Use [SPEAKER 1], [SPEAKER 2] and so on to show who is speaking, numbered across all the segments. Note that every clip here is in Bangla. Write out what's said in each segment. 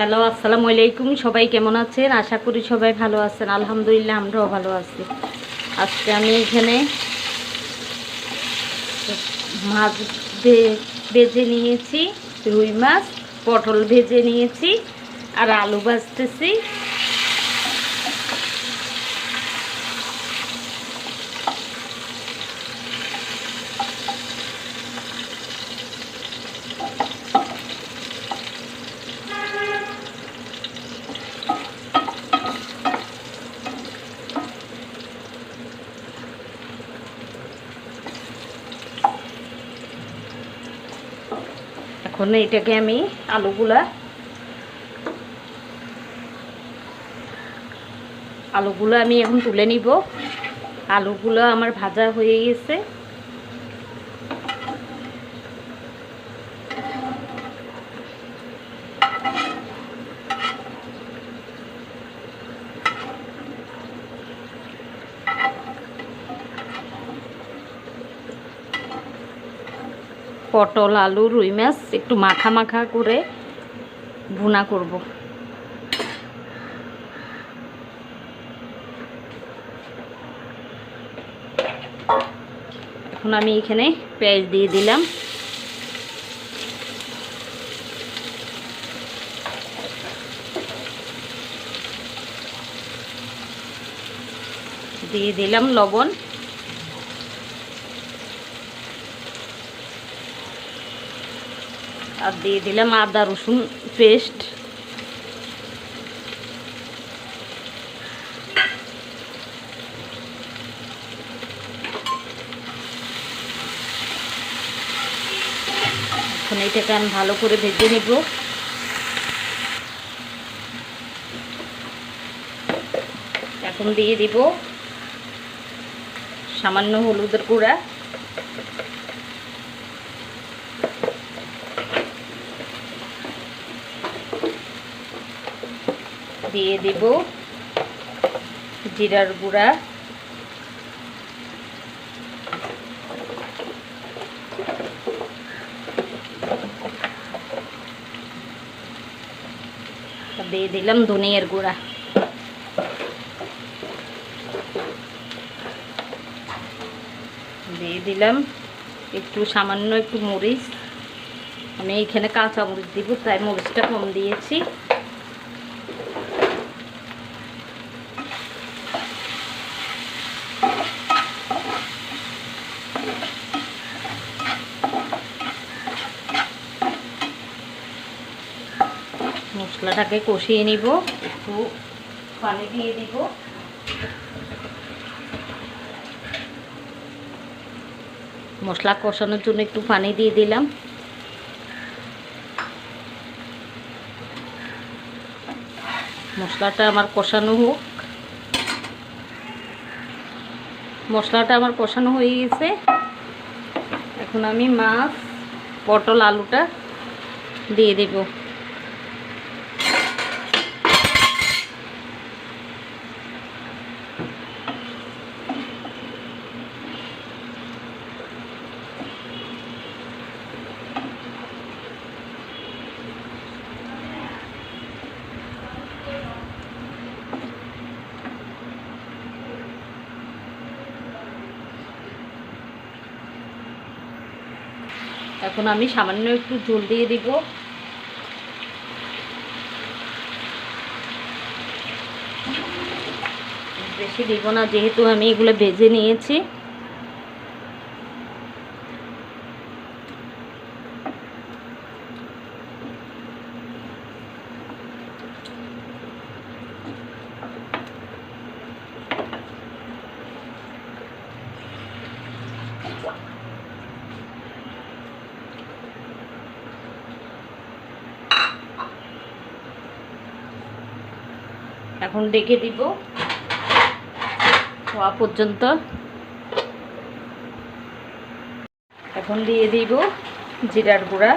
[SPEAKER 1] হ্যালো, আসসালামু আলাইকুম। সবাই কেমন আছেন? আশা করি সবাই ভালো আছেন। আলহামদুলিল্লাহ, আমরাও ভালো আছি। আজকে আমি এখানে মাছ ভেজে নিয়েছি, রুই মাছ, পটল ভেজে নিয়েছি, আর আলু ভাজতেছি। এখন এটাকে আমি আলুগুলা আলুগুলো আমি এখন তুলে নিব। আলুগুলো আমার ভাজা হয়ে গেছে। পটল, আলু, রুই মাছ, একটু মাখা মাখা করে ভুনা করব। এখন আমি এখানে পেঁয়াজ দিয়ে দিলাম। দিয়ে দিলাম লবণ। আর দিয়ে দিলাম আদা, রসুন পেস্ট এখন এটাকে আমি ভালো করে ভেজে নেব। এখন দিয়ে দিব সামান্য হলুদের গুঁড়া। দিয়ে দিব জিরার গুঁড়া। দিয়ে দিলাম ধনিয়ার গুঁড়া। দিয়ে দিলাম একটু সামান্য একটু মরিচ। আমি এইখানে কাঁচা মরিচ দিব, তাই মরিচটা কম দিয়েছি। মশলাটাকে কষিয়ে নিব, একটু পানি দিয়ে দিব। মশলা কষানোর জন্য একটু পানি দিয়ে দিলাম। মশলাটা আমার কষানো হোক। মশলাটা আমার কষানো হয়ে গেছে। এখন আমি মাছ, পটল, আলুটা দিয়ে দেবো। এখন আমি সামান্য একটু জল দিয়ে দিব। বেশি দিব না, যেহেতু আমি এগুলো ভেজে নিয়েছি। এখন ডেকে দিব। হওয়া পর্যন্ত। এখন দিয়ে দিব জিরার গুঁড়া।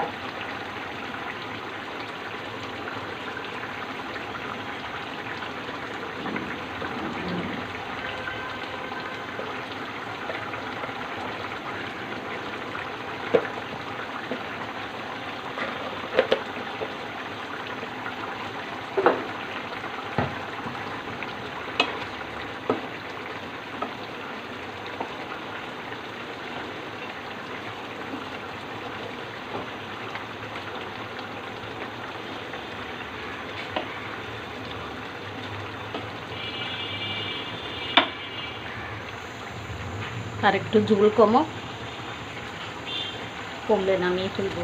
[SPEAKER 1] আর একটু ঝুল কমো। কমলে নামিয়ে তুলবো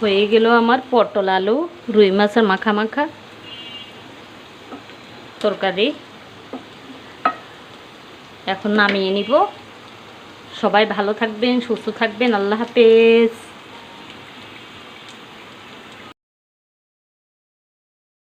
[SPEAKER 1] হয়ে গেল আমার পটল আলু, রুই মাছের মাখা মাখা। তরকারি। এখন নামিয়ে নিব। সবাই ভালো থাকবেন, সুস্থ থাকবেন। আল্লাহ হাফেজ।